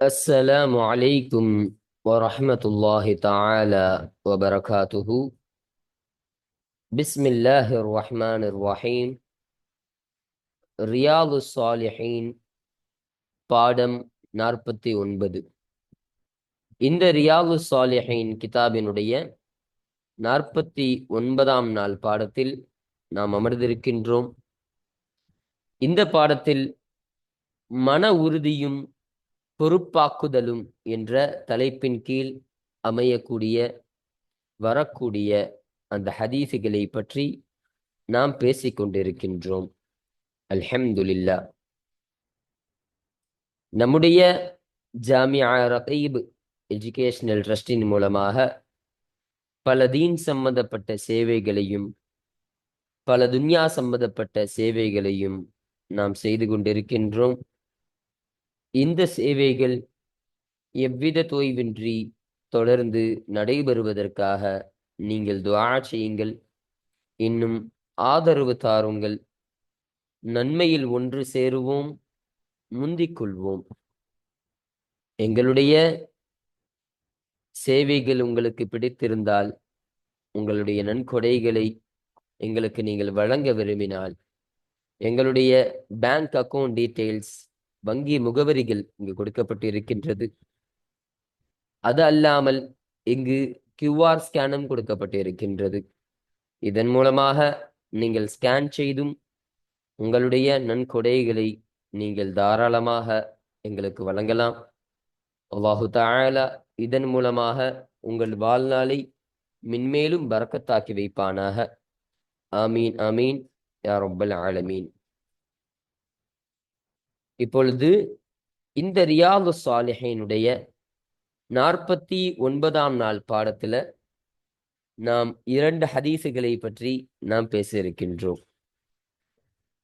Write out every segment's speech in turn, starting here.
السلام عليكم ورحمة الله تعالى وبركاته بسم الله الرحمن الرحيم ரியாது சாலிஹீன் பாடம் நாற்பத்தி ஒன்பது இந்த ரியாது சாலிஹீன் கிதாபினுடைய நாற்பத்தி ஒன்பதாம் நாள் பாடத்தில் நாம் அமர்ந்திருக்கின்றோம் இந்த பாடத்தில் மன உறுதியும் பொறுப்பாக்குதலும் என்ற தலைப்பின் கீழ் அமையக்கூடிய வரக்கூடிய அந்த ஹதீஸுகளை பற்றி நாம் பேசிக்கொண்டிருக்கின்றோம் அல்ஹம்துலில்லா. நம்முடைய ஜாமியா ரகீப் எஜுகேஷனல் ட்ரஸ்டின் மூலமாக பல தீன் சம்பந்தப்பட்ட சேவைகளையும் பல துன்யா சம்பந்தப்பட்ட சேவைகளையும் நாம் செய்து கொண்டிருக்கின்றோம். இந்த சேவைகள் எவ்வித தொய்வின்றி தொடர்ந்து நடைபெறுவதற்காக நீங்கள் துவா செய்யுங்கள். இன்னும் ஆதரவு தாருங்கள். நன்மையில் ஒன்று சேருவோம் முந்திக்கொள்வோம் எங்களுடைய சேவைகள் உங்களுக்கு பிடித்திருந்தால் உங்களுடைய நன்கொடைகளை எங்களுக்கு நீங்கள் வழங்க விரும்பினால் எங்களுடைய பேங்க் அக்கவுண்ட் டீட்டெயில்ஸ் வங்கி முகவரிகள் இங்கு கொடுக்கப்பட்டு இருக்கின்றது அது அல்லாமல் இங்கு கியூஆர் ஸ்கேனும் கொடுக்கப்பட்டு இருக்கின்றது இதன் மூலமாக நீங்கள் ஸ்கேன் செய்தும் உங்களுடைய நன்கொடைகளை நீங்கள் தாராளமாக எங்களுக்கு வழங்கலாம். அல்லாஹு தாலா இதன் மூலமாக உங்கள் வாழ்நாளை மென்மேலும் பறக்கத்தாக்கி வைப்பானாக. ஆமீன் ஆமீன். யா ரொம்ப ஆலமீன். இப்பொழுது இந்த ரியாது சாலிஹினுடைய நாற்பத்தி ஒன்பதாம் நாள் பாடத்துல நாம் இரண்டு ஹதீசுகளை பற்றி நாம் பேச இருக்கின்றோம்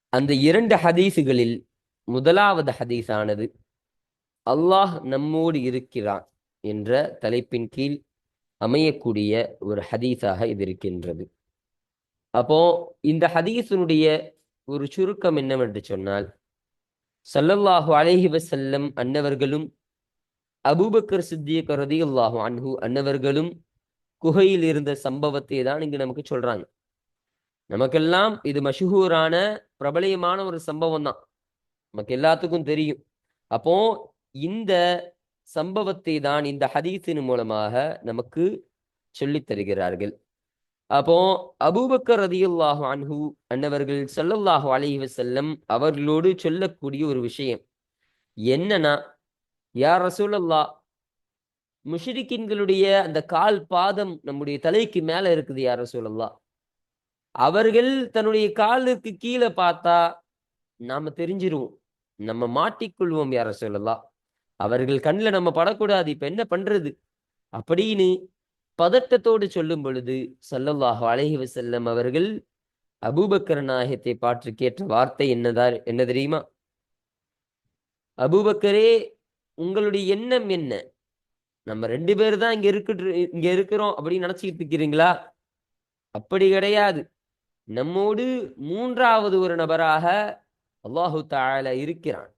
அந்த இரண்டு ஹதீசுகளில் முதலாவது ஹதீஸானது அல்லாஹ் நம்மோடு இருக்கிறான் என்ற தலைப்பின் கீழ் அமையக்கூடிய ஒரு ஹதீஸாக இது இருக்கின்றது. அப்போ இந்த ஹதீஸினுடைய ஒரு சுருக்கம் என்னவென்று சொன்னால் சல்லல்லாஹு அலைஹி வசல்லம் அன்னவர்களும் அபூபக்கர் சித்தியக் ரதியுல்லாஹு அன்ஹு அன்னவர்களும் குகையில் இருந்த சம்பவத்தை தான் இங்கு நமக்கு சொல்றாங்க. நமக்கெல்லாம் இது மஷூரான பிரபலியமான ஒரு சம்பவம் தான். நமக்கு எல்லாத்துக்கும் தெரியும். அப்போ இந்த சம்பவத்தை தான் இந்த ஹதீஸின் மூலமாக நமக்கு சொல்லித் தருகிறார்கள். அப்போ அபூபக்கர் ரதியுல்லாஹு அன்ஹு அன்னவர்கள் சொல்லல்லாஹு அலைஹி செல்லம் அவர்களோடு சொல்லக்கூடிய ஒரு விஷயம். என்னன்னா யார் ரசூலல்லா முஷிரிக்கின்களுடைய அந்த கால் பாதம் நம்முடைய தலைக்கு மேல இருக்குது யார் ரசூலல்லா அவர்கள் தன்னுடைய காலுக்கு கீழே பார்த்தா நாம தெரிஞ்சிருவோம். நம்ம மாட்டிக்கொள்வோம் யார சொல்லலாம் அவர்கள் கண்ணில் நம்ம படக்கூடாது இப்ப என்ன பண்றது? அப்படின்னு பதட்டத்தோடு சொல்லும் பொழுது சல்லல்லாஹு அலைஹி வஸல்லம் அவர்கள் அபூபக்கர் நாயகத்தை பாற்று கேட்ட வார்த்தை என்னதா என்ன தெரியுமா? அபூபக்கரே உங்களுடைய எண்ணம் என்ன? நம்ம ரெண்டு பேர் தான் இங்க இருக்கு இங்க இருக்கிறோம் அப்படின்னு நினைச்சுக்கிட்டு இருக்கிறீங்களா? அப்படி கிடையாது. நம்மோடு மூன்றாவது ஒரு நபராக அல்லாஹு தால இருக்கிறான்.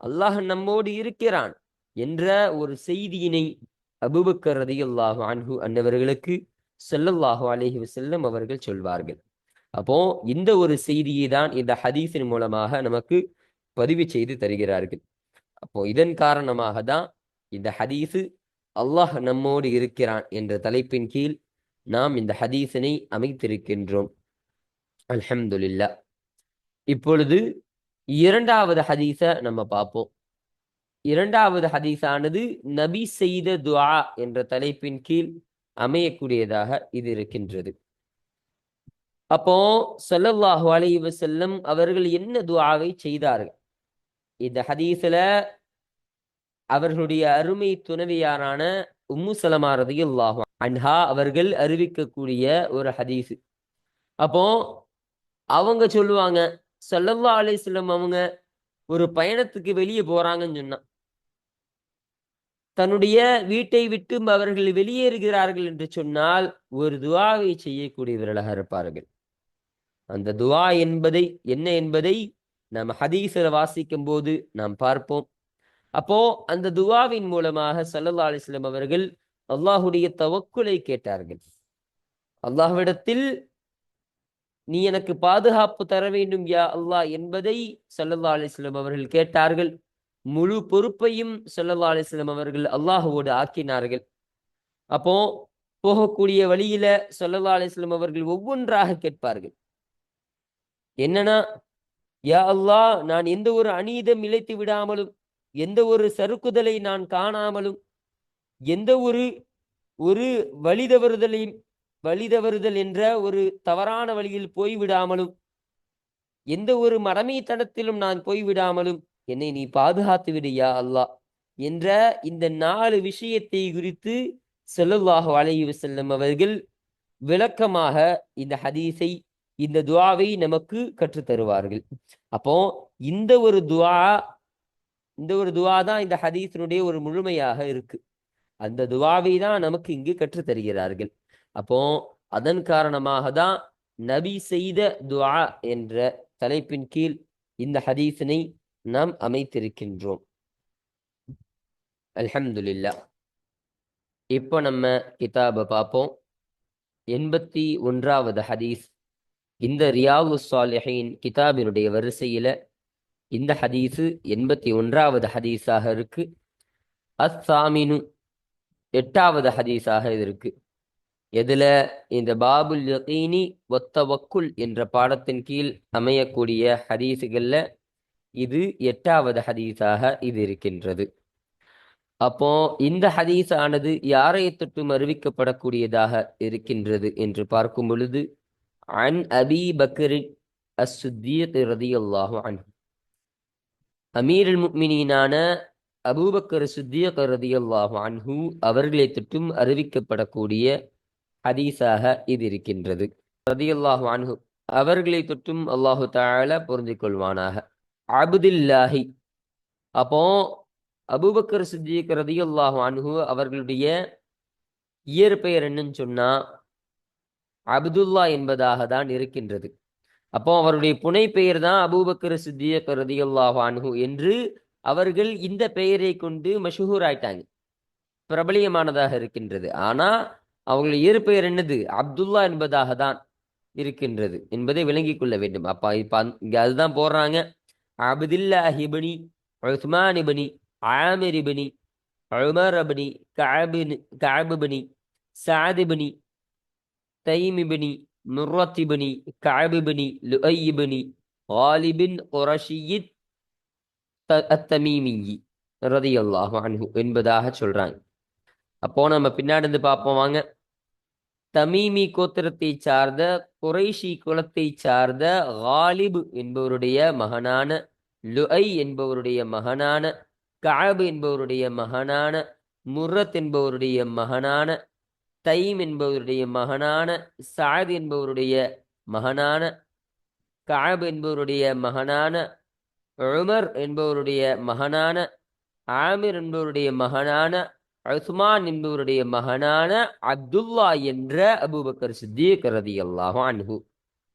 அல்லாஹ் நம்மோடு இருக்கிறான் என்ற ஒரு செய்தியினை அபுபக்கர் ரதியுல்லாஹு அன்ஹு அன்னவர்களுக்கு செல்லல்லாஹு அலேஹி செல்லும் அவர்கள் சொல்வார்கள். அப்போ இந்த ஒரு செய்தியை தான் இந்த ஹதீஸின் மூலமாக நமக்கு பதிவு செய்து தருகிறார்கள். அப்போ இதன் காரணமாக தான் இந்த ஹதீஸு அல்லாஹ் நம்மோடு இருக்கிறான் என்ற தலைப்பின் கீழ் நாம் இந்த ஹதீஸினை அமைத்திருக்கின்றோம். அல்ஹம்துலில்லா இப்பொழுது இரண்டாவது ஹதீஸை நம்ம பார்ப்போம். இரண்டாவது ஹதீஸானது நபி செய்த துஆ என்ற தலைப்பின் கீழ் அமையக்கூடியதாக இது இருக்கின்றது. அப்போ சொல்லல்லாஹு அலி வசல்லம் அவர்கள் என்ன துவாவை செய்தார்கள்? இந்த ஹதீஸ்ல அவர்களுடைய அருமை துணைவியாரான உம்மு சலமா ரதியுல்லாஹு அன்ஹா அவர்கள் அறிவிக்கக்கூடிய ஒரு ஹதீஸ். அப்போ அவங்க சொல்லுவாங்க சல்லல்லா அலிஸ்லம் அவங்க ஒரு பயணத்துக்கு வெளியே போறாங்கன்னு சொன்னா தன்னுடைய வீட்டை விட்டு அவர்கள் வெளியேறுகிறார்கள் என்று சொன்னால் ஒரு துவாவை செய்யக்கூடியவர்களாக இருப்பார்கள். அந்த துவா என்பதை என்ன என்பதை நாம் ஹதீஸில் வாசிக்கும் போது நாம் பார்ப்போம். அப்போ அந்த துவாவின் மூலமாக சல்லா அலிஸ்லாம் அவர்கள் அல்லாஹுடைய தவக்குலை கேட்டார்கள். அல்லாஹ்விடத்தில் நீ எனக்கு பாதுகாப்பு தர வேண்டும் யா அல்லாஹ் என்பதை சல்லல்லா அலிஸ்லாம் அவர்கள் கேட்டார்கள். முழு பொறுப்பையும் சல்லல்லா அலிஸ்லாம் அவர்கள் அல்லாஹுவோடு ஆக்கினார்கள். அப்போ போகக்கூடிய வழியில சல்லல்லா அலிஸ்லாம் அவர்கள் ஒவ்வொன்றாக கேட்பார்கள். என்னன்னா யா அல்லாஹ் நான் எந்த ஒரு அநீதம் இழைத்து விடாமலும் எந்த ஒரு சறுக்குதலை நான் காணாமலும் எந்த ஒரு ஒரு வழிதவறுதலையும் வழிதவறுதல் என்ற ஒரு தவறான வழியில் போய்விடாமலும் எந்த ஒரு மடமைத்தனத்திலும் நான் போய்விடாமலும் என்னை நீ பாதுகாத்து விடுயா அல்லாஹ் என்ற இந்த நாலு விஷயத்தை குறித்து செல்லல்லாஹு அலைஹி வஸல்லம் அவர்கள் விளக்கமாக இந்த ஹதீஸை இந்த துவாவை நமக்கு கற்றுத் தருவார்கள். அப்போ இந்த ஒரு துவா இந்த ஒரு துவா தான் இந்த ஹதீஸினுடைய ஒரு முழுமையாக இருக்கு. அந்த துவாவை தான் நமக்கு இங்கு கற்றுத்தருகிறார்கள் அப்போ அதன் காரணமாக தான் நபி செய்த துவா என்ற தலைப்பின் கீழ் இந்த ஹதீஸினை நாம் அமைத்திருக்கின்றோம். அல்ஹம்துல்லா இப்போ நம்ம கிதாபை பார்ப்போம். எண்பத்தி ஒன்றாவது ஹதீஸ். இந்த ரியாவு சாலிஹின் கிதாபினுடைய வரிசையில் இந்த ஹதீஸு எண்பத்தி ஒன்றாவது ஹதீஸாக இருக்கு. அஸ்ஸாமினு எட்டாவது ஹதீஸாக இது இருக்கு. எதுல? இந்த பாபுல் யகீனி ஒத்தவக்குல் என்ற பாடத்தின் கீழ் அமையக்கூடிய ஹதீஸுகளில் இது எட்டாவது ஹதீஸாக இது இருக்கின்றது. அப்போ இந்த ஹதீஸ் ஆனது யாரை தொட்டும் அறிவிக்கப்படக்கூடியதாக இருக்கின்றது என்று பார்க்கும் பொழுது அன் அபி பக்ரின் அஸ்ஸுத்தீக் ரதியல்லாஹு அன்ஹு. அமீருல் முக்மினீனான அபூபக்கர் கருதி ரதியல்லாஹு அன்ஹு அவர்களை தொட்டும் அறிவிக்கப்படக்கூடிய ஹதீஸாக இது இருக்கின்றது. ரதியல்லாஹு அன்ஹு அவர்களை தொட்டும் அல்லாஹு தாழ பொருந்திக் கொள்வானாக அபுதில்லாஹி. அப்போ அபுபக்கர் சித்திக் ரதியுல்லாஹு அனுகு அவர்களுடைய இயற்பெயர் என்னன்னு சொன்னா அப்துல்லா என்பதாக தான் இருக்கின்றது. அப்போ அவருடைய புனை பெயர் தான் அபூபக்கர் சித்தியக் ரதியுல்லாஹு அனுகு என்று அவர்கள் இந்த பெயரை கொண்டு மஷூர் ஆயிட்டாங்க பிரபலியமானதாக இருக்கின்றது. ஆனா அவங்களுடைய இயற்பெயர் என்னது? அப்துல்லா என்பதாக தான் இருக்கின்றது என்பதை விளங்கிக் கொள்ள வேண்டும். அப்ப இப்ப இங்க அதுதான் போடுறாங்க. அப்துல்லாஹ் இப்னி உஸ்மான் இப்னி ஆமிர் இப்னி உமர் இப்னி கஅபின் கஅப் இப்னி சஅத் இப்னி தைம் இப்னி முர்ரத் குரஷியித் அத்தமீமியி அன்ஹு என்பதாக சொல்றாங்க. அப்போ நம்ம பின்னாடி இருந்து பார்ப்போம் வாங்க. தமீமி கோத்திரத்தை சார்ந்த குறைஷி குலத்தை சார்ந்த காலிப் என்பவருடைய மகனான லுஐ என்பவருடைய மகனான காபு என்பவருடைய மகனான முர்ரத் என்பவருடைய மகனான தைம் என்பவருடைய மகனான சாத் என்பவருடைய மகனான காபு என்பவருடைய மகனான உமர் என்பவருடைய மகனான ஆமிர் என்பவருடைய மகனான அசுமான் என்பவருடைய மகனான அப்துல்லா என்ற அபூபக்கர் சித்திக் அல்லாஹான் அன்ஹு.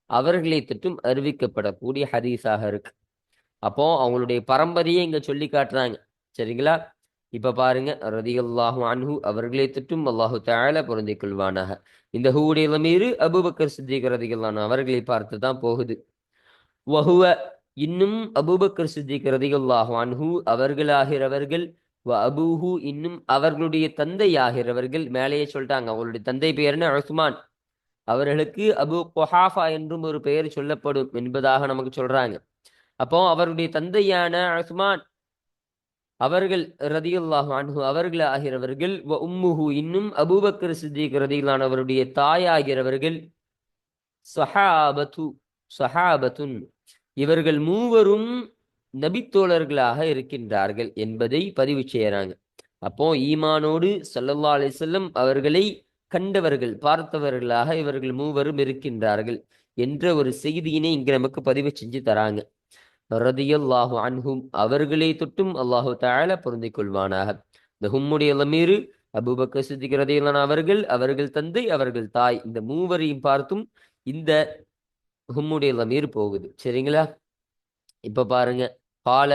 அவர்களை தொட்டும் அறிவிக்கப்படக்கூடிய ஹதீஸாக இருக்கு. அப்போ அவங்களுடைய பரம்பரையை இங்க சொல்லி காட்டுறாங்க. சரிங்களா? இப்ப பாருங்க ரதியல்லாஹு அன்ஹு அவர்களை திட்டும் அல்லாஹு தாழ பொருந்திக் கொள்வானாக. இந்த ஹூடைய லமீரு அபுபக்கர் சித்திக் ரதியல்லாஹு அவர்களை பார்த்து தான் போகுது. வஹுவ இன்னும் அபுபக்கர் சித்திக் ரதியல்லாஹு அன்ஹு அவர்களாகிறவர்கள் வ அபூஹு இன்னும் அவர்களுடைய தந்தை ஆகிறவர்கள் மேலேயே சொல்லிட்டாங்க அவங்களுடைய தந்தை பெயர்னு உஸ்மான். அவர்களுக்கு அபு கொஹாஃபா என்றும் ஒரு பெயர் சொல்லப்படும் என்பதாக நமக்கு சொல்றாங்க. அப்போ அவருடைய தந்தையான உஸ்மான் அவர்கள் ரதியுல்லாஹு அன்ஹு அவர்கள் ஆகிறவர்கள் வ உம்முஹு இன்னும் அபூபக்கர் சித்திக் ரதியிலானவருடைய தாயாகிறவர்கள் சஹாபத்து சஹாபத்துன். இவர்கள் மூவரும் நபித்தோழர்களாக இருக்கின்றார்கள் என்பதை பதிவு செய்யறாங்க. அப்போ ஈமானோடு சல்லல்லா அலிசல்லம் அவர்களை கண்டவர்கள் பார்த்தவர்களாக இவர்கள் மூவரும் இருக்கின்றார்கள் என்ற ஒரு செய்தியினை இங்க நமக்கு பதிவு செஞ்சு தராங்க. ரதியல்லாஹு அன்ஹும் அவர்களை தொட்டும் அல்லாஹு தாழ பொருந்திக் கொள்வானாக இந்த ஹும்முடைய லமீரு அபுபக்க சித்திக் ரதியல்லான் அவர்கள் அவர்கள் தந்தை அவர்கள் தாய் இந்த மூவரையும் பார்த்தும் இந்த ஹும்முடைய லமீர் போகுது. சரிங்களா? இப்ப பாருங்க பால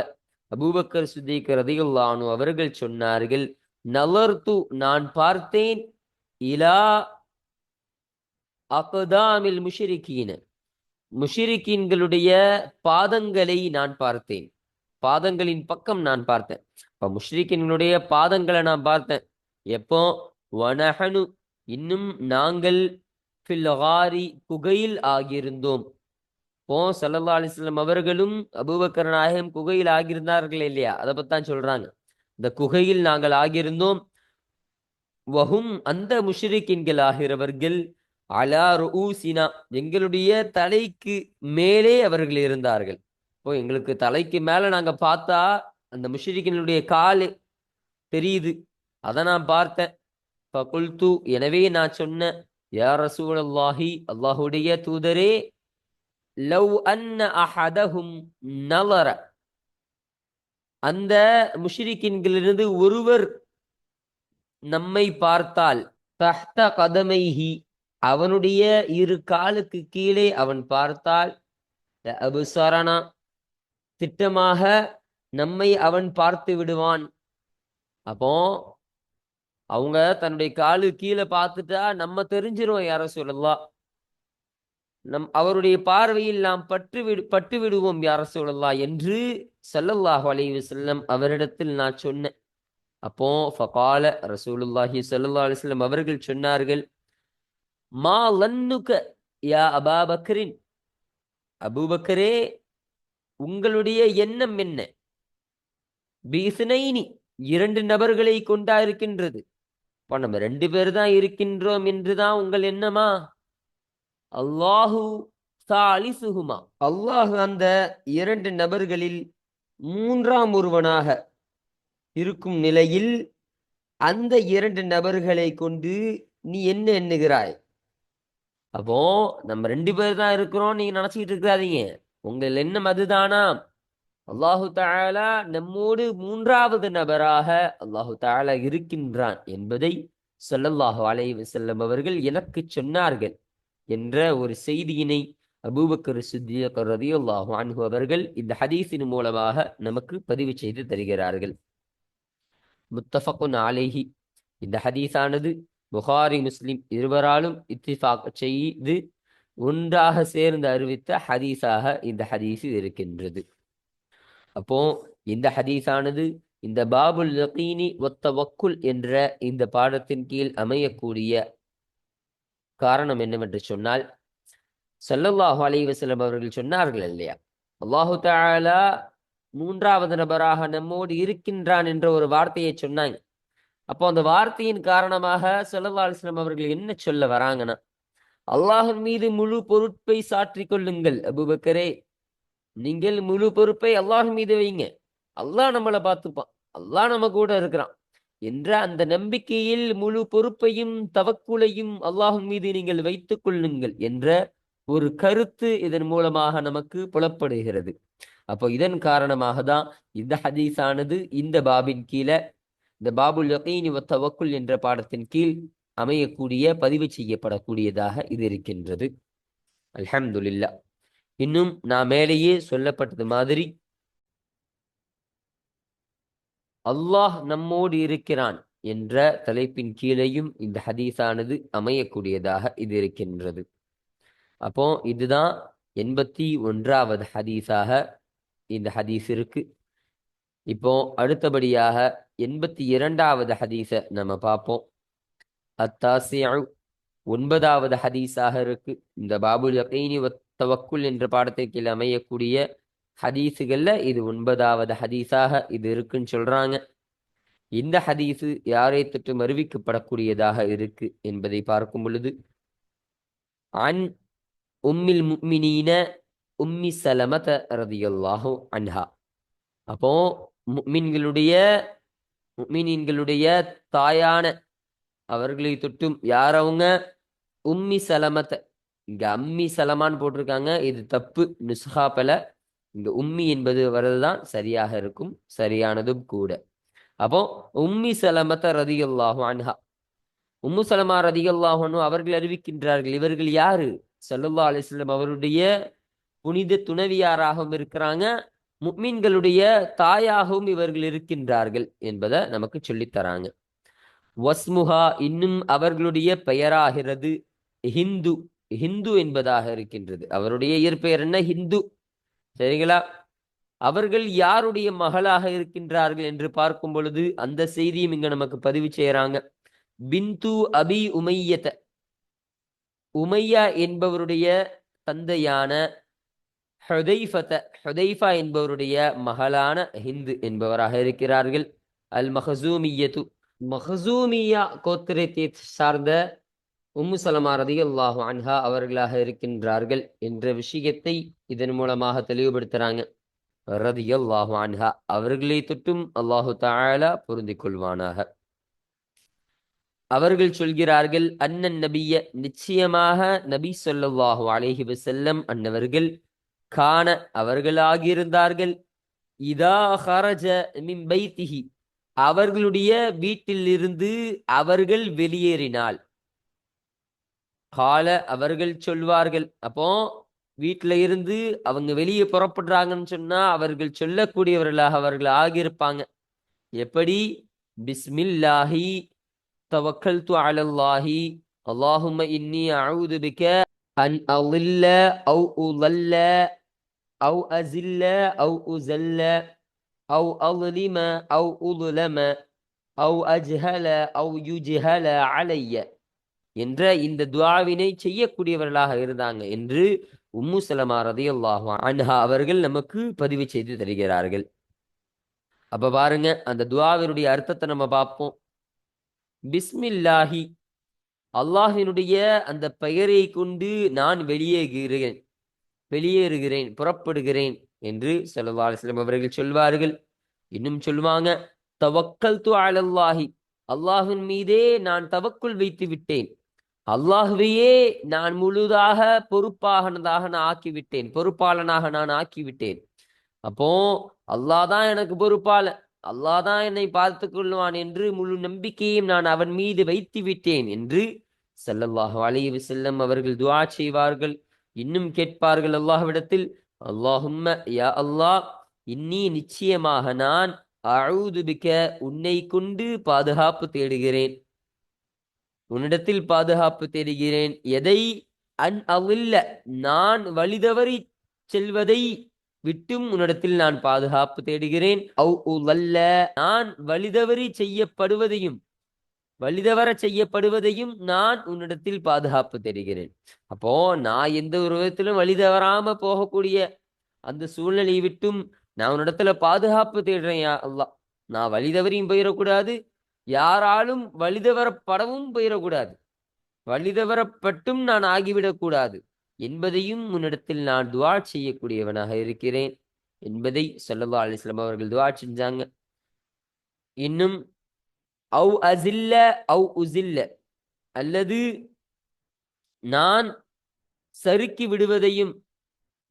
அபூபக்கர் சுதீக் ரதியுல்லானு அவர்கள் சொன்னார்கள் நலர்த்து நான் பார்த்தேன் இலா அகதாமில் முஷரிக்கீன முஷிரிக்கீன்களுடைய பாதங்களை நான் பார்த்தேன். பாதங்களின் பக்கம் நான் பார்த்தேன். இப்ப முஷ்ரிக்கின்களுடைய பாதங்களை நான் பார்த்தேன். எப்போ? வனஹனு இன்னும் நாங்கள் ஃபில்ஹாரி குகையில் ஆகியிருந்தோம். இப்போ சல்லா அலிஸ்லாம் அவர்களும் அபூபக்கர் நாயகம் குகையில் ஆகியிருந்தார்கள் இல்லையா? அதை பத்தான் சொல்றாங்க. இந்த குகையில் நாங்கள் ஆகியிருந்தோம். வஹும் அந்த முஷ்ரிக்கின்கள் ஆகிறவர்கள் அலா ரூசினா எங்களுடைய தலைக்கு மேலே அவர்கள் இருந்தார்கள். இப்போ எங்களுக்கு தலைக்கு மேலே நாங்கள் பார்த்தா அந்த முஷரிக்கினுடைய கால் தெரியுது. அதை நான் பார்த்தேன். ஃபகுல்து எனவே நான் சொன்னேன் யா ரசூலல்லாஹி அல்லாஹுடைய தூதரே லவ் அன்ன அஹதஹும் நலர. அந்த முஷிரிக்கின்களிலிருந்து ஒருவர் நம்மை பார்த்தால் தஹ்த கதமைஹி அவனுடைய இரு காலுக்கு கீழே அவன் பார்த்தால் அபுசரணா திட்டமாக நம்மை அவன் பார்த்து விடுவான். அப்போ அவங்க தன்னுடைய காலு கீழே பார்த்துட்டா நம்ம தெரிஞ்சிரும் யார சொல்லலாம் நம் அவருடைய பார்வையில் நாம் பற்று விடு பட்டு விடுவோம் யார சொல்லலாம் என்று சல்லல்லாஹ் அலைவு செல்லம் அவரிடத்தில் நான் சொன்னேன். அப்போ ஃபகால ரசூலுல்லாஹி ஸல்லல்லாஹு அலிஸ்லம் அவர்கள் சொன்னார்கள் மா லன்னுக யா அபாபக்கரின் அபூபக்கரே உங்களுடைய எண்ணம் என்ன? பீசுனைனி இரண்டு நபர்களை கொண்டா இருக்கின்றது. இப்போ நம்ம ரெண்டு பேர் தான் இருக்கின்றோம் என்றுதான் உங்கள் எண்ணமா? அல்லாஹு சாலிசுகுமா அல்லாஹு அந்த இரண்டு நபர்களில் மூன்றாம் ஒருவனாக இருக்கும் நிலையில் அந்த இரண்டு நபர்களை கொண்டு நீ என்ன எண்ணுகிறாய்? அப்போ நம்ம ரெண்டு பேர் தான் இருக்கிறோம். நீங்க நினைச்சிட்டு இருக்காதீங்க. உங்கள் எண்ணம் அதுதானா? அல்லாஹு தாலா நம்மோடு மூன்றாவது நபராக அல்லாஹு தாலா இருக்கின்றான் என்பதை சொல்லல்லாஹு அலைவ செல்லம் அவர்கள் எனக்கு சொன்னார்கள் என்ற ஒரு செய்தியினை அபூபக்கர் சித்தியக் ரலியல்லாஹு அன்ஹு அவர்கள் இந்த ஹதீஸின் மூலமாக நமக்கு பதிவு செய்து தருகிறார்கள். முத்தஃபகுன் ஆலேஹி இந்த ஹதீஸானது புகாரி முஸ்லிம் இருவராலும் இத்திஃபாக் செய்து ஒன்றாக சேர்ந்து அறிவித்த ஹதீஸாக இந்த ஹதீஸ் இருக்கின்றது. அப்போ இந்த ஹதீஸானது இந்த பாபுல் நகீனி ஒத்த வக்குல் என்ற இந்த பாடத்தின் கீழ் அமையக்கூடிய காரணம் என்னவென்று சொன்னால் சல்லல்லாஹு அலைவசலம் அவர்கள் சொன்னார்கள் இல்லையா? அல்லாஹு தாலா மூன்றாவது நபராக நம்மோடு இருக்கின்றான் என்ற ஒரு வார்த்தையை சொன்னாங்க. அப்போ அந்த வார்த்தையின் காரணமாக ஸல்லல்லாஹு அவர்கள் என்ன சொல்ல வராங்கன்னா அல்லாஹின் மீது முழு பொறுப்பை சாற்றிக் கொள்ளுங்கள் அபுபக்கரே. நீங்கள் முழு பொறுப்பை அல்லாஹ் மீது வைங்க. அல்லாஹ் நம்மளை பார்த்துப்பான். அல்லாஹ் நம்ம கூட இருக்கிறான். என்ற அந்த நம்பிக்கையில் முழு பொறுப்பையும் தவக்குலையும் அல்லாஹின் மீது நீங்கள் வைத்துக் கொள்ளுங்கள் என்ற ஒரு கருத்து இதன் மூலமாக நமக்கு புலப்படுகிறது. அப்போ இதன் காரணமாக தான் இந்த ஹதீஸானது இந்த பாபின் கீழே இந்த பாபுல் யகீனி வ என்ற பாடத்தின் கீழ் அமையக்கூடிய பதிவு செய்யப்படக்கூடியதாக இது இருக்கின்றது. அல்ஹம்துலில்லா. இன்னும் நான் மேலேயே சொல்லப்பட்டது மாதிரி அல்லாஹ் நம்மோடு இருக்கிறான் என்ற தலைப்பின் கீழேயும் இந்த ஹதீஸானது அமையக்கூடியதாக இது இருக்கின்றது. அப்போ இதுதான் எண்பத்தி ஒன்றாவது ஹதீஸாக இந்த ஹதீஸ் இருக்கு. இப்போ அடுத்தபடியாக எண்பத்தி இரண்டாவது ஹதீஸை நம்ம பார்ப்போம். அத்தாசியு ஒன்பதாவது ஹதீஸாக இருக்கு. இந்த பாபுல் யகீனி தவக்குல் என்ற பாடத்திற்கு அமையக்கூடிய ஹதீஸுகள்ல இது ஒன்பதாவது ஹதீஸாக இது இருக்குன்னு சொல்றாங்க. இந்த ஹதீஸு யாரை தொற்றும் அறிவிக்கப்படக்கூடியதாக இருக்கு என்பதை பார்க்கும் பொழுது அன் உம்மில் முக்மினீன உம்மி சலமத ரதியல்லாஹு அன்ஹா. அப்போ மீன்களுடைய முக்மினீன்களுடைய தாயான அவர்களை தொட்டும் யார் அவங்க? உம்மி சலமத்தை இங்க அம்மி சலமான்னு போட்டிருக்காங்க. இது தப்பு. நுஸ்ஹாப்பல இங்க உம்மி என்பது வர்றதுதான் சரியாக இருக்கும். சரியானதும் கூட. அப்போ உம்மி சலமத்தை ரதியல்லாஹு அன்ஹா. உம்மு சலமா ரதியல்லாஹு அவர்கள் அறிவிக்கின்றார்கள். இவர்கள் யாரு? சல்லுல்லா அலிஸ்லம் அவருடைய புனித துணவியாராகவும் இருக்கிறாங்க. முக்மீன்களுடைய தாயாகவும் இவர்கள் இருக்கின்றார்கள் என்பதை நமக்கு சொல்லித்தராங்க வஸ்முஹா இன்னும் அவர்களுடைய பெயராகிறது ஹிந்து. ஹிந்து என்பதாக இருக்கின்றது. அவருடைய இயற்பெயர் என்ன? ஹிந்து. சரிங்களா? அவர்கள் யாருடைய மகளாக இருக்கின்றார்கள் என்று பார்க்கும் பொழுது அந்த செய்தியும் இங்க நமக்கு பதிவு செய்யறாங்க பிந்து அபி உமையத. உமையா என்பவருடைய தந்தையான ஹுதைஃபத ஹுதைஃபா என்பவருடைய மகளான ஹிந்து என்பவராக இருக்கிறார்கள். அல் மஹசூமியத்து மஹசூமியா கோத்திரத்தை சார்ந்த உம்மு சலமா ரதியல்லாஹு அன்ஹா அவர்களாக இருக்கின்றார்கள் என்ற விஷயத்தை இதன் மூலமாக தெளிவுபடுத்துறாங்க. ரதியல்லாஹு அன்ஹா அவர்களை தொட்டும் அல்லாஹு தஆலா பொருந்திக் கொள்வானாக. அவர்கள் சொல்கிறார்கள் அண்ணன் நபிய நிச்சயமாக நபி சொல்லாஹு அலேஹி வசல்லம் அன்னவர்கள் காண அவர்களாகியிருந்தார்கள். இதா ஹரஜ மின் பைத்திஹி. அவர்களுடைய வீட்டிலிருந்து அவர்கள் வெளியேறினால் கால அவர்கள் சொல்வார்கள் அப்போ வீட்டில இருந்து அவங்க வெளியே புறப்படுறாங்கன்னு சொன்னா அவர்கள் சொல்லக்கூடியவர்களாக அவர்கள் ஆகியிருப்பாங்க. எப்படி? பிஸ்மில்லாஹி தவக்கல்து அலல்லாஹி. அல்லாஹும இன்னி அஊது அன் அவுல்ல அவு உலல்ல أو அசில்ல أو உசல்ல அவு அலிம أو உலுலம أو அஜ்ஹல أو யுஜ்ஹல علي. என்ற இந்த துவாவினை செய்யக்கூடியவர்களாக இருந்தாங்க என்று உம்மு சலமா ரதியல்லாஹு அன்ஹா அவர்கள் நமக்கு பதிவு செய்து தருகிறார்கள். அப்ப பாருங்க அந்த துவாவினுடைய அர்த்தத்தை நம்ம பார்ப்போம். பிஸ்மில்லாஹி அல்லாஹினுடைய அந்த பெயரை கொண்டு நான் வெளியேகிறேன் வெளியேறுகிறேன் புறப்படுகிறேன் என்று ஸல்லல்லாஹு செல்லும் அவர்கள் சொல்வார்கள். இன்னும் சொல்லுவாங்க தவக்கல் து அலல்லாஹி அல்லாஹின் மீதே நான் தவக்குள் வைத்து விட்டேன். அல்லாஹுவையே நான் முழுதாக பொறுப்பாகனதாக நான் ஆக்கிவிட்டேன். பொறுப்பாளனாக நான் ஆக்கிவிட்டேன். அப்போ அல்லாஹ் தான் எனக்கு பொறுப்பாளன். அல்லாஹ் தான் என்னை பார்த்து கொள்வான் என்று முழு நம்பிக்கையும் நான் அவன் மீது வைத்து விட்டேன் என்று செல்லல்லாஹு அலைஹி செல்லம் அவர்கள் துவா செய்வார்கள். இன்னும் கேட்பார்கள் அல்லாஹ்விடத்தில் அல்லாஹும்ம யா அல்லாஹ் இன்னி நிச்சயமாக நான் அழுதுபிக்க உன்னை கொண்டு பாதுகாப்பு தேடுகிறேன். உன்னிடத்தில் பாதுகாப்பு தேடுகிறேன். எதை? அன் அவில்ல நான் வழிதவறி செல்வதை விட்டும் உன்னிடத்தில் நான் பாதுகாப்பு தேடுகிறேன். அவு உலல்ல நான் வழிதவறி செய்யப்படுவதையும் வழிதவர செய்யப்படுவதையும் நான் உன்னிடத்தில் பாதுகாப்பு தருகிறேன். அப்போ நான் எந்த ஒரு விதத்திலும் வழிதவராம போகக்கூடிய அந்த சூழ்நிலையை விட்டும் நான் உன்னிடத்துல பாதுகாப்பு தேடுறேன் யா அல்லாஹ். நான் வழிதவரையும் போயிடக்கூடாது. யாராலும் வழிதவரப்படவும் போயிடக்கூடாது. வழிதவரப்பட்டும் நான் ஆகிவிடக்கூடாது. என்பதையும் உன்னிடத்தில் நான் துவா செய்யக்கூடியவனாக இருக்கிறேன். என்பதை சொல்லவா அலிஸ்லாம் அவர்கள் துவா செஞ்சாங்க. இன்னும் அவு அசில்ல அவு உசில்ல அல்லது நான் சறுக்கி விடுவதையும்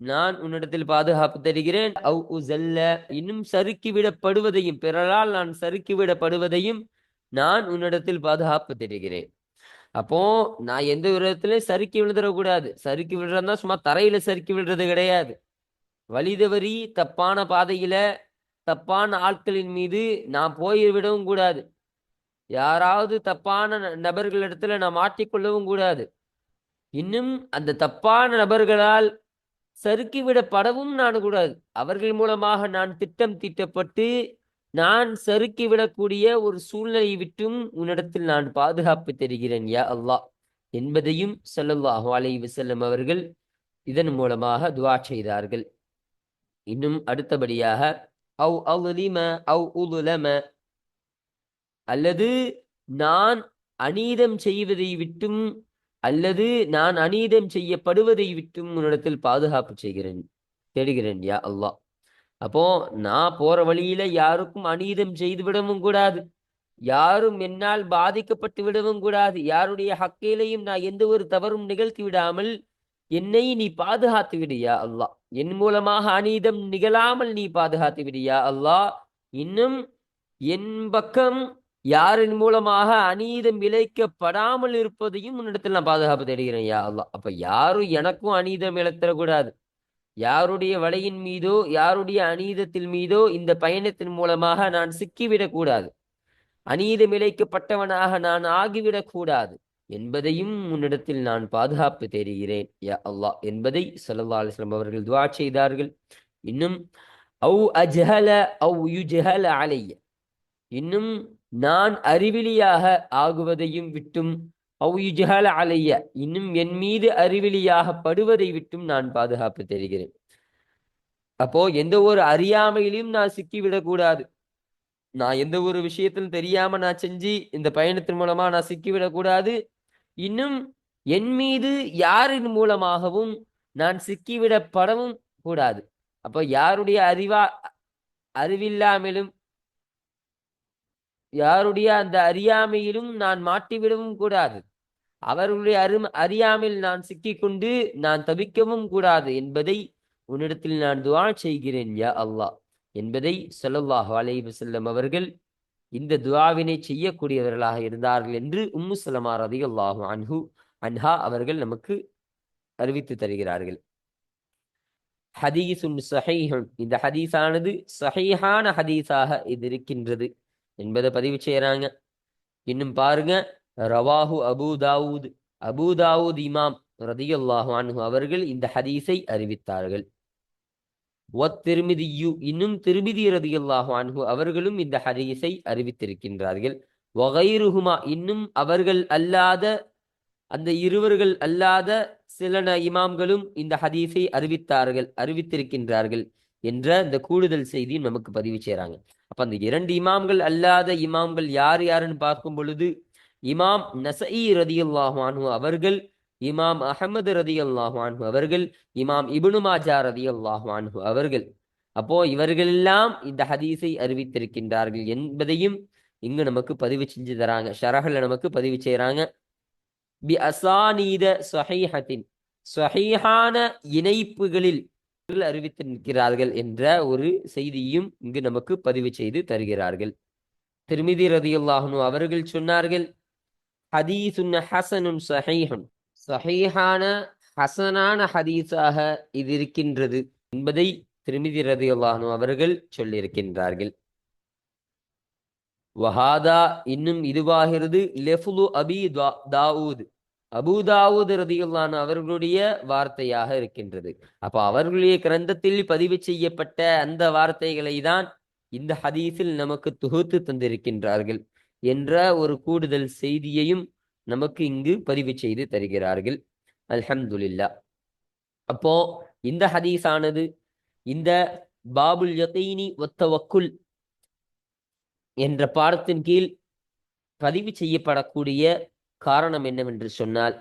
நான் உன்னிடத்தில் பாதுகாப்பு தருகிறேன். அவு உசல்ல இன்னும் சறுக்கி விடப்படுவதையும் பிறரால் நான் சறுக்கி விடப்படுவதையும் நான் உன்னிடத்தில் பாதுகாப்பு தருகிறேன். அப்போ நான் எந்த விதத்திலையும் சறுக்கி விழுந்துடக்கூடாது. சறுக்கி விடுறதுனா சும்மா தரையில சறுக்கி விடுறது கிடையாது. வழிதவறி தப்பான பாதையில தப்பான ஆட்களின் மீது நான் போய் விடவும் கூடாது. யாராவது தப்பான ந- நபர்களிடத்துல நான் மாட்டிக்கொள்ளவும் கூடாது. இன்னும் அந்த தப்பான நபர்களால் சறுக்கி விடப்படவும் நான் கூடாது. அவர்கள் மூலமாக நான் திட்டம் தீட்டப்பட்டு நான் சறுக்கி விடக்கூடிய ஒரு சூழ்நிலையை விட்டும் உன்னிடத்தில் நான் பாதுகாப்பு தருகிறேன் யா அல்லாஹ். என்பதையும் ஸல்லல்லாஹு அலைஹி வசல்லம் அவர்கள் இதன் மூலமாக துவா செய்தார்கள். இன்னும் அடுத்தபடியாக அவ் அவ்லிம அவ் உதுலம அல்லது நான் அநீதம் செய்வதை விட்டும் அல்லது நான் அநீதம் செய்யப்படுவதை விட்டும் உன்னிடத்தில் பாதுகாப்பு செய்கிறேன் தேடுகிறேன் யா அல்லாஹ். அப்போ நான் போற வழியில யாருக்கும் அநீதம் செய்து விடவும் கூடாது. யாரும் என்னால் பாதிக்கப்பட்டு விடவும் கூடாது. யாருடைய ஹக்கையிலையும் நான் எந்த ஒரு தவறும் நிகழ்த்தி விடாமல் என்னை நீ பாதுகாத்து விடியா அல்லாஹ். என் மூலமாக அநீதம் நிகழாமல் நீ பாதுகாத்து விடியா அல்லாஹ். இன்னும் என் பக்கம் யாரின் மூலமாக அநீதம் இழைக்கப்படாமல் இருப்பதையும் உன்னிடத்தில் நான் பாதுகாப்பு தேடுகிறேன் யா அல்லா அப்ப யாரும் எனக்கும் அநீதம் இழைத்தரக்கூடாது யாருடைய வலையின் மீதோ யாருடைய அநீதத்தில் மீதோ இந்த பயணத்தின் மூலமாக நான் சிக்கிவிடக்கூடாது. அநீதம் இழைக்கப்பட்டவனாக நான் ஆகிவிடக்கூடாது என்பதையும் உன்னிடத்தில் நான் பாதுகாப்பு தேடுகிறேன் யா அல்லா என்பதை சல்லா அலிஸ்லாம் அவர்கள் துவா செய்தார்கள். இன்னும் அவு அஜஹல அவு யுஜஹல அலைய. இன்னும் நான் அறிவிலியாக ஆகுவதையும் விட்டும் அவு அலைய இன்னும் என் மீது அறிவிலியாக படுவதை விட்டும் நான் பாதுகாப்பு தருகிறேன். அப்போ எந்த ஒரு அறியாமையிலும் நான் சிக்கிவிடக்கூடாது நான் எந்த ஒரு விஷயத்திலும் தெரியாம நான் செஞ்சு இந்த பயணத்தின் மூலமா நான் சிக்கிவிடக்கூடாது இன்னும் என் மீது யாரின் மூலமாகவும் நான் சிக்கிவிடப்படவும் கூடாது. அப்போ யாருடைய அறிவா அறிவில்லாமலும் யாருடைய அந்த அறியாமையிலும் நான் மாட்டிவிடவும் கூடாது. அவர்களுடைய அரு அறியாமையில் நான் சிக்கிக்கொண்டு நான் தவிக்கவும் கூடாது என்பதை உன்னிடத்தில் நான் துவா செய்கிறேன் யா அல்லாஹ். என்பதை சொல்லல்லாஹ் அலைவு வஸல்லம் அவர்கள் இந்த துவாவினை செய்யக்கூடியவர்களாக இருந்தார்கள் என்று உம்மு சலமா ரலியல்லாஹு அன்ஹு அன்ஹா அவர்கள் நமக்கு அறிவித்து தருகிறார்கள். ஹதீசுன் சஹீஹன் இந்த ஹதீஸானது சஹீஹான ஹதீஸாக இது இருக்கின்றது. என்பதை பதிவு செய்யறாங்க. இன்னும் பாருங்க ரவாஹு அபூ தாவூத் அபூ தாவூத் இமாம் ரதியல்லாஹு அவர்கள் இந்த ஹதீஸை அறிவித்தார்கள். திருமிதியு இன்னும் திருமிதி ரதியல்லாஹு அவர்களும் இந்த ஹதீஸை அறிவித்திருக்கின்றார்கள். வகைருஹுமா இன்னும் அவர்கள் அல்லாத அந்த இருவர்கள் அல்லாத சில ந- இமாம்களும் இந்த ஹதீஸை அறிவித்தார்கள் அறிவித்திருக்கின்றார்கள். என்ற இந்த கூடுதல் செய்தியும் நமக்கு பதிவு செய்கிறாங்க அப்ப அந்த இரண்டு இமாம்கள் அல்லாத இமாம்கள் யார் யாருன்னு பார்க்கும் பொழுது இமாம் நசஈ ரதியல்லாஹு அன்ஹு அவர்கள் இமாம் அஹமது ரதியல்லாஹு அன்ஹு அவர்கள் இமாம் இபுனுமாஜா மாஜா ரதியல்லாஹு அன்ஹு அவர்கள். அப்போ இவர்களெல்லாம் இந்த ஹதீஸை அறிவித்திருக்கின்றார்கள் என்பதையும் இங்கு நமக்கு பதிவு செஞ்சு தராங்க. ஷரஹல நமக்கு பதிவு செய்யறாங்க பி அசானீத சஹீஹத்தின் சஹீஹான இணைப்புகளில் அறிவித்து நிற்கிறார்கள் என்ற ஒரு செய்தியும் இங்கு நமக்கு பதிவு செய்து தருகிறார்கள். திருமிதி ரதியுல்லாஹனு அவர்கள் சொன்னார்கள் ஹதீசுன் ஹசனுன் சஹீஹன். சஹீஹான ஹசனான ஹதீஸாக இது இருக்கின்றது என்பதை திருமிதி ரதியுல்லாஹனு அவர்கள் சொல்லியிருக்கின்றார்கள். வஹாதா இன்னும் இதுவாகிறது லெஃபுலு அபி தா- தாவூத். அபூ ரதியுல்லான அவர்களுடைய வார்த்தையாக இருக்கின்றது. அப்போ அவர்களுடைய கிரந்தத்தில் பதிவு செய்யப்பட்ட அந்த வார்த்தைகளை தான் இந்த ஹதீஸில் நமக்கு தொகுத்து தந்திருக்கின்றார்கள் என்ற ஒரு கூடுதல் செய்தியையும் நமக்கு இங்கு பதிவு செய்து தருகிறார்கள். அல்ஹம்துலில்லா அப்போ இந்த ஹதீஸானது இந்த பாபுல் யகீனி ஒத்தவக்குல் என்ற பாடத்தின் கீழ் பதிவு செய்யப்படக்கூடிய காரணம் என்னவென்று சொன்னால்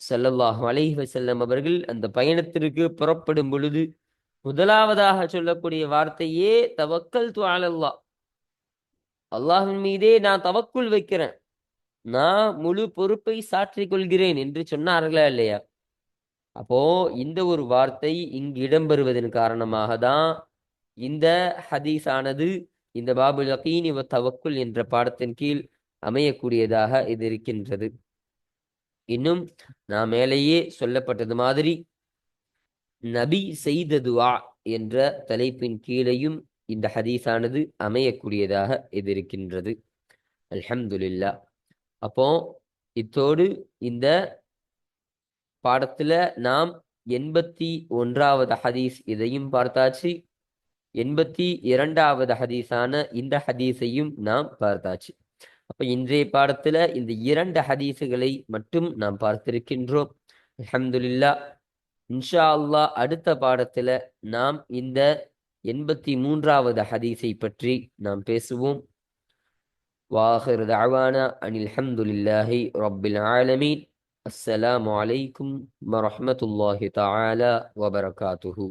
செல்லல்லாஹும் அலைஹி வஸல்லம் அவர்கள் அந்த பயணத்திற்கு புறப்படும் பொழுது முதலாவதாக சொல்லக்கூடிய வார்த்தையே தவக்கல் துவாலல்லா அல்லாஹின் மீதே நான் தவக்குள் வைக்கிறேன். நான் முழு பொறுப்பை சாற்றிக் கொள்கிறேன் என்று சொன்னார்களா இல்லையா? அப்போ இந்த ஒரு வார்த்தை இங்கு இடம்பெறுவதன் காரணமாக தான் இந்த ஹதீஸானது இந்த பாபுல் அகீனி தவக்குள் என்ற பாடத்தின் கீழ் அமையக்கூடியதாக இது இருக்கின்றது. இன்னும் நான் மேலேயே சொல்லப்பட்டது மாதிரி நபி செய்த துஆ என்ற தலைப்பின் கீழையும் இந்த ஹதீஸானது அமையக்கூடியதாக இது இருக்கின்றது. அல்ஹம்துலில்லா அப்போ இத்தோடு இந்த பாடத்துல நாம் எண்பத்தி ஒன்றாவது ஹதீஸ் இதையும் பார்த்தாச்சு. எண்பத்தி இரண்டாவது ஹதீஸான இந்த ஹதீஸையும் நாம் பார்த்தாச்சு. அப்ப இன்றைய பாடத்துல இந்த இரண்டு ஹதீஸுகளை மட்டும் நாம் பார்த்திருக்கின்றோம். அஹமதுல்லா இன்ஷா அல்லா அடுத்த பாடத்துல நாம் இந்த எண்பத்தி மூன்றாவது ஹதீஸை பற்றி நாம் பேசுவோம். வாஹிர் தஅவானா அனில் ஹம்துலில்லாஹி ரப்பில் ஆலமீன். அஸ்ஸலாமு அலைக்கும் வரஹ்மத்துல்லாஹி தாலா வபரகாத்துஹூ.